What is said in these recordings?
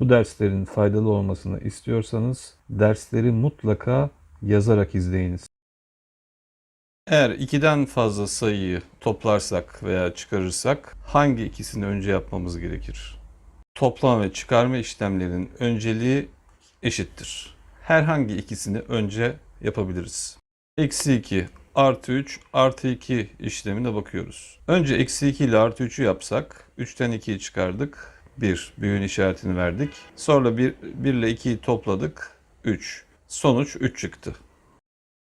Bu derslerin faydalı olmasını istiyorsanız dersleri mutlaka yazarak izleyiniz. Eğer ikiden fazla sayıyı toplarsak veya çıkarırsak hangi ikisini önce yapmamız gerekir? Toplam ve çıkarma işlemlerinin önceliği eşittir. Herhangi ikisini önce yapabiliriz. Eksi 2 artı 3 artı 2 işlemine bakıyoruz. Önce eksi 2 ile artı 3'ü yapsak 3'ten 2'yi çıkardık. 1 büyüğün işaretini verdik. Sonra 1, 1 ile 2'yi topladık. 3. Sonuç 3 çıktı.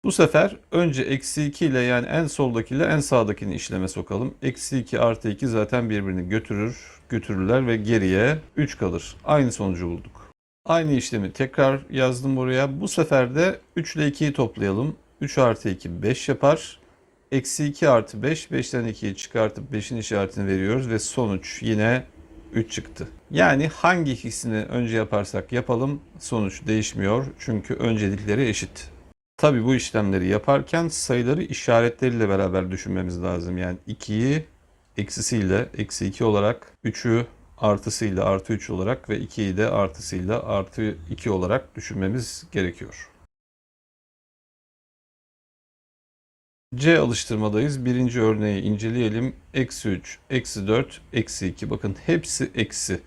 Bu sefer önce eksi 2 ile yani en soldakiyle en sağdakini işleme sokalım. Eksi 2 artı 2 zaten birbirini götürür, götürürler ve geriye 3 kalır. Aynı sonucu bulduk. Aynı işlemi tekrar yazdım buraya. Bu sefer de 3 ile 2'yi toplayalım. 3 artı 2 5 yapar. Eksi 2 artı 5, 5'ten 2'yi çıkartıp 5'in işaretini veriyoruz ve sonuç yine 3 çıktı. Yani hangi ikisini önce yaparsak yapalım sonuç değişmiyor. Çünkü öncelikleri eşit. Tabi bu işlemleri yaparken sayıları işaretleriyle beraber düşünmemiz lazım. Yani 2'yi eksisiyle eksi 2 olarak, 3'ü artısıyla artı 3 olarak ve 2'yi de artısıyla artı 2 olarak düşünmemiz gerekiyor. C alıştırmadayız. Birinci örneği inceleyelim. Eksi 3, eksi 4, eksi 2. Bakın hepsi eksi.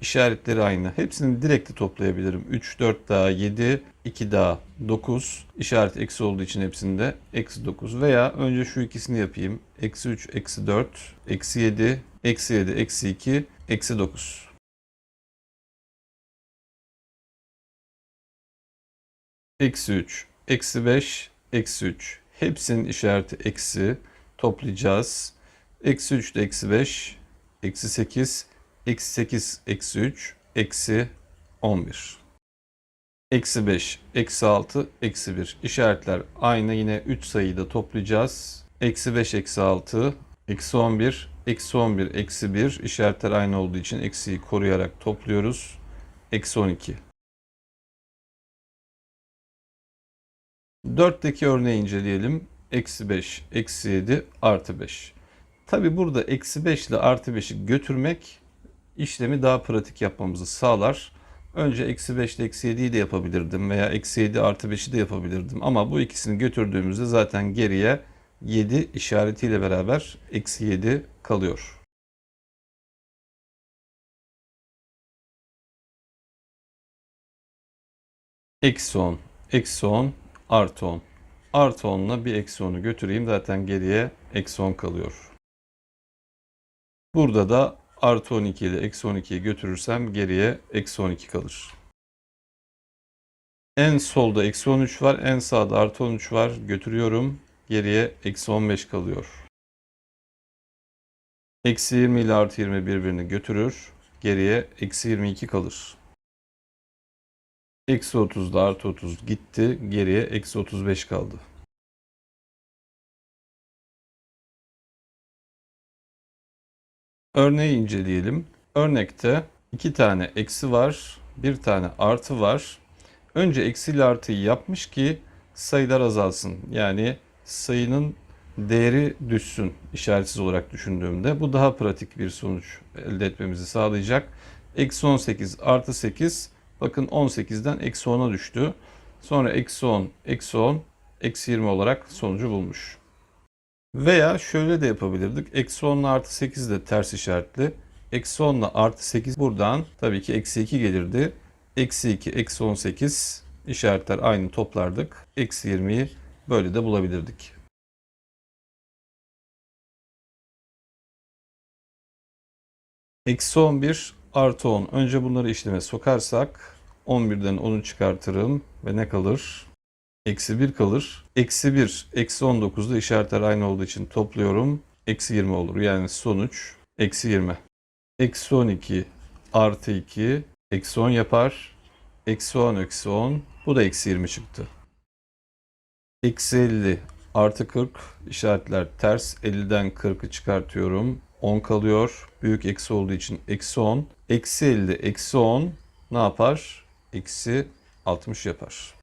İşaretleri aynı. Hepsini direkti toplayabilirim. 3, 4 daha 7, 2 daha 9. İşaret eksi olduğu için hepsinde eksi 9. Veya önce şu ikisini yapayım. Eksi 3, eksi 4, eksi 7, eksi 7, eksi 2, eksi 9. Eksi 3, eksi 5, eksi 3. Hepsinin işareti eksi. Toplayacağız. Eksi 3 de eksi 5, eksi 8, eksi 8, eksi 3, eksi 11. Eksi 5, eksi 6, eksi 1. İşaretler aynı. Yine 3 sayıyı da toplayacağız. Eksi 5, eksi 6, eksi 11, eksi 11, eksi 1. İşaretler aynı olduğu için eksiyi koruyarak topluyoruz. Eksi 12. 4'teki örneği inceleyelim. Eksi 5, eksi 7, artı 5. Tabi burada eksi 5 ile artı 5'i götürmek işlemi daha pratik yapmamızı sağlar. Önce eksi 5 ile eksi 7'yi de yapabilirdim veya eksi 7 artı 5'i de yapabilirdim. Ama bu ikisini götürdüğümüzde zaten geriye 7 işaretiyle beraber eksi 7 kalıyor. Eksi 10, eksi 10, artı 10. Artı 10 ile bir eksi 10'u götüreyim. Zaten geriye eksi 10 kalıyor. Burada da artı 12 ile eksi 12'yi götürürsem geriye eksi 12 kalır. En solda eksi 13 var. En sağda artı 13 var. Götürüyorum. Geriye eksi 15 kalıyor. Eksi 20 ile artı 20 birbirini götürür. Geriye eksi 22 kalır. Eksi 30 da artı 30 gitti. Geriye eksi 35 kaldı. Örneği inceleyelim. Örnekte iki tane eksi var, bir tane artı var. Önce eksi ile artıyı yapmış ki sayılar azalsın. Yani sayının değeri düşsün işaretsiz olarak düşündüğümde. Bu daha pratik bir sonuç elde etmemizi sağlayacak. Eksi 18 artı 8 bakın 18'den eksi 10'a düştü. Sonra eksi 10, eksi 10, eksi 20 olarak sonucu bulmuş. Veya şöyle de yapabilirdik. Eksi 10 ile artı 8 de ters işaretli. Eksi 10 ile artı 8 buradan tabii ki eksi 2 gelirdi. Eksi 2, eksi 18 işaretler aynı toplardık. Eksi 20'yi böyle de bulabilirdik. Eksi 11 artı 10. Önce bunları işleme sokarsak 11'den 10'u çıkartırım ve ne kalır? Eksi 1 kalır. Eksi 1, eksi 19'da işaretler aynı olduğu için topluyorum. Eksi 20 olur. Yani sonuç eksi 20. Eksi 12 artı 2 eksi 10 yapar. Eksi 10 eksi 10 bu da eksi 20 çıktı. Eksi 50 artı 40 işaretler ters. 50'den 40'ı çıkartıyorum. 10 kalıyor. Büyük eksi olduğu için eksi 10. Eksi 50 eksi 10 ne yapar? Eksi 60 yapar.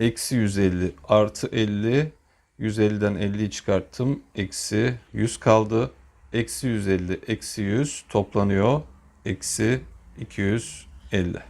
Eksi 150 artı 50. 150'den 50'yi çıkarttım. Eksi 100 kaldı. Eksi 150 eksi 100 toplanıyor. Eksi 250.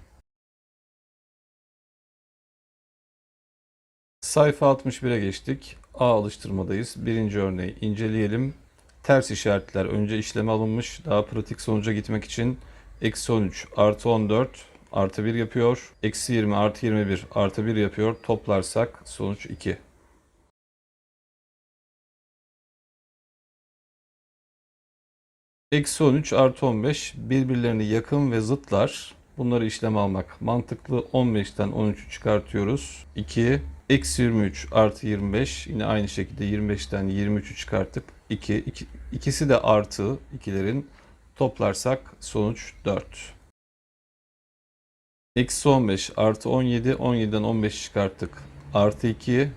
Sayfa 61'e geçtik. A alıştırmadayız. Birinci örneği inceleyelim. Ters işaretler önce işleme alınmış. Daha pratik sonuca gitmek için eksi 13 artı 14 artı 1 yapıyor. Eksi 20 artı 21 artı 1 yapıyor. Toplarsak sonuç 2. Eksi 13 artı 15 birbirlerine yakın ve zıtlar. Bunları işlem almak mantıklı. 15'ten 13'ü çıkartıyoruz. 2. Eksi 23 artı 25. Yine aynı şekilde 25'ten 23'ü çıkarttık. 2. İki, ikisi de artı ikilerin. Toplarsak sonuç 4. Eksi 15 artı 17. 17'den 15 çıkarttık. Artı 2.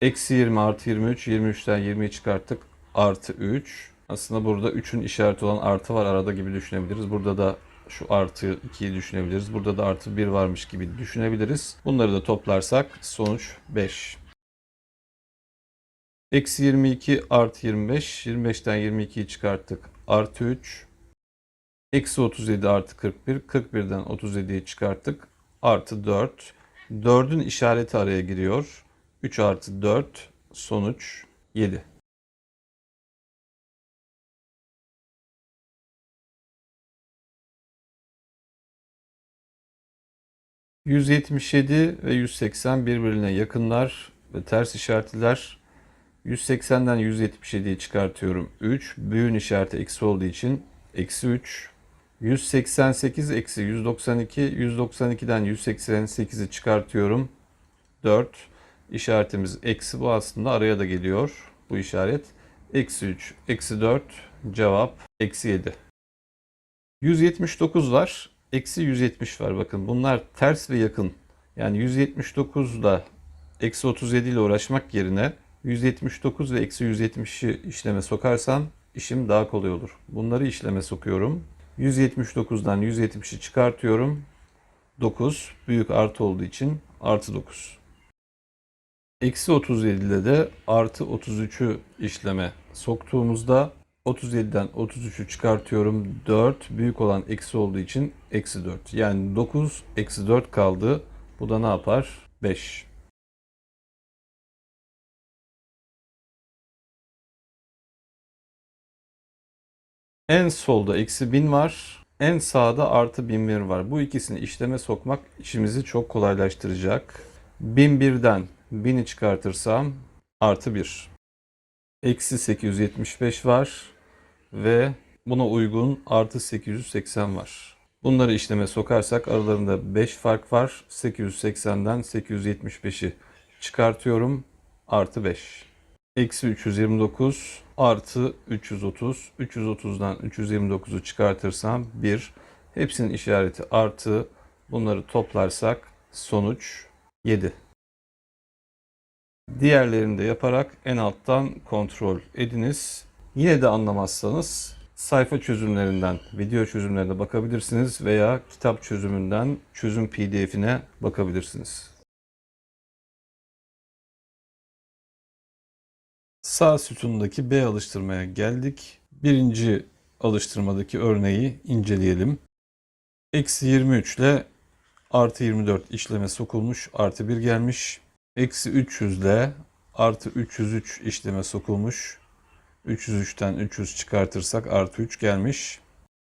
Eksi 20 artı 23. 23'ten 20'yi çıkarttık. Artı 3. Aslında burada 3'ün işareti olan artı var arada gibi düşünebiliriz. Burada da şu artı 2'yi düşünebiliriz. Burada da artı 1 varmış gibi düşünebiliriz. Bunları da toplarsak sonuç 5. Eksi 22 artı 25. 25'ten 22'yi çıkarttık. Artı 3. Eksi 37 artı 41. 41'den 37'yi çıkarttık. Artı 4. 4'ün işareti araya giriyor. 3 artı 4 sonuç 7. ...177 ve 180 birbirine yakınlar ve ters işaretliler. 180'den 177'yi çıkartıyorum. 3. Büyüğün işareti eksi olduğu için eksi 3. 188 eksi 192. 192'den 188'i çıkartıyorum. 4. İşaretimiz eksi bu aslında araya da geliyor bu işaret. Eksi 3, eksi 4 cevap eksi 7. 179 var. Eksi 170 var bakın. Bunlar ters ve yakın. Yani 179 ile eksi 37 ile uğraşmak yerine 179 ve eksi 170'i işleme sokarsam işim daha kolay olur. Bunları işleme sokuyorum. 179'dan 170'i çıkartıyorum. 9 büyük artı olduğu için artı 9. Eksi 37'de de artı 33'ü işleme soktuğumuzda 37'den 33'ü çıkartıyorum. 4 büyük olan eksi olduğu için eksi 4. Yani 9 eksi 4 kaldı. Bu da ne yapar? 5. En solda eksi 1000 var. En sağda artı 1001 var. Bu ikisini işleme sokmak işimizi çok kolaylaştıracak. 1001'den 1000'i çıkartırsam artı 1. Eksi 875 var ve buna uygun artı 880 var. Bunları işleme sokarsak aralarında 5 fark var. 880'den 875'i çıkartıyorum. Artı 5. Eksi 329 artı 330. 330'dan 329'u çıkartırsam 1. Hepsinin işareti artı. Bunları toplarsak sonuç 7. Diğerlerini de yaparak en alttan kontrol ediniz. Yine de anlamazsanız sayfa çözümlerinden, video çözümlerine bakabilirsiniz veya kitap çözümünden çözüm pdf'ine bakabilirsiniz. Sağ sütundaki B alıştırmaya geldik. Birinci alıştırmadaki örneği inceleyelim. Eksi 23 ile artı 24 işleme sokulmuş, artı 1 gelmiş. Eksi 300 ile artı 303 işleme sokulmuş. 303'ten 300 çıkartırsak artı 3 gelmiş.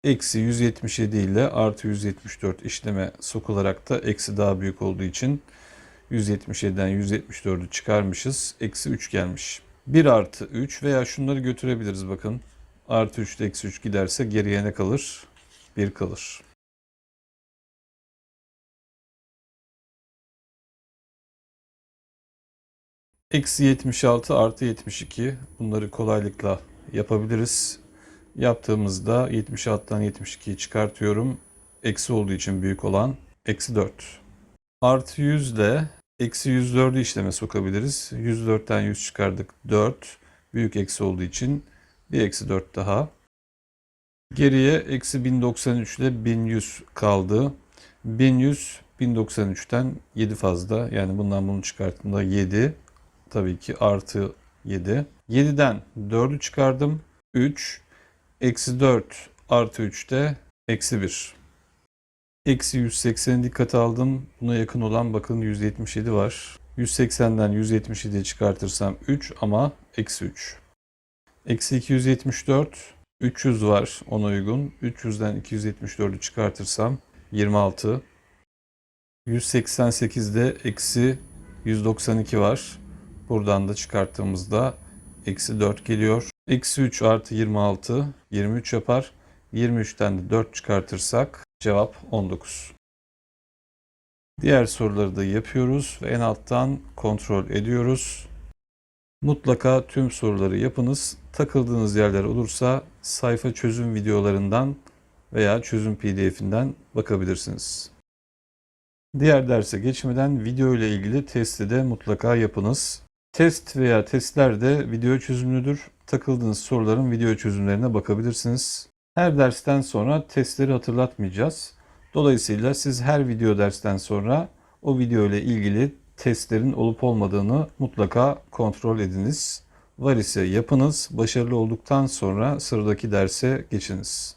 Eksi 177 ile artı 174 işleme sokularak da eksi daha büyük olduğu için 177'den 174'ü çıkarmışız. Eksi 3 gelmiş. 1 artı 3 veya şunları götürebiliriz bakın. Artı 3 ile eksi 3 giderse geriye ne kalır? 1 kalır. Eksi 76 artı 72 bunları kolaylıkla yapabiliriz. Yaptığımızda 76'dan 72'yi çıkartıyorum. Eksi olduğu için büyük olan eksi 4. Artı 100 ile eksi 104'ü işleme sokabiliriz. 104'ten 100 çıkardık 4. Büyük eksi olduğu için bir eksi 4 daha. Geriye eksi 1093 ile 1100 kaldı. 1100 1093'ten 7 fazla. Yani bundan bunu çıkarttığımda 7 tabii ki artı 7. 7'den 4'ü çıkardım. 3. Eksi 4 artı 3 de eksi 1. Eksi 180'i dikkate aldım. Buna yakın olan bakın 177 var. 180'den 177'yi çıkartırsam 3 ama eksi 3. Eksi 274, 300 var ona uygun. 300'den 274'ü çıkartırsam 26. 188'de eksi 192 var. Buradan da çıkarttığımızda eksi 4 geliyor. Eksi 3 artı 26 23 yapar. 23'ten de 4 çıkartırsak cevap 19. Diğer soruları da yapıyoruz ve en alttan kontrol ediyoruz. Mutlaka tüm soruları yapınız. Takıldığınız yerler olursa sayfa çözüm videolarından veya çözüm pdf'inden bakabilirsiniz. Diğer derse geçmeden video ile ilgili testi de mutlaka yapınız. Test veya testler de video çözümlüdür. Takıldığınız soruların video çözümlerine bakabilirsiniz. Her dersten sonra testleri hatırlatmayacağız. Dolayısıyla siz her video dersten sonra o video ile ilgili testlerin olup olmadığını mutlaka kontrol ediniz. Var ise yapınız. Başarılı olduktan sonra sıradaki derse geçiniz.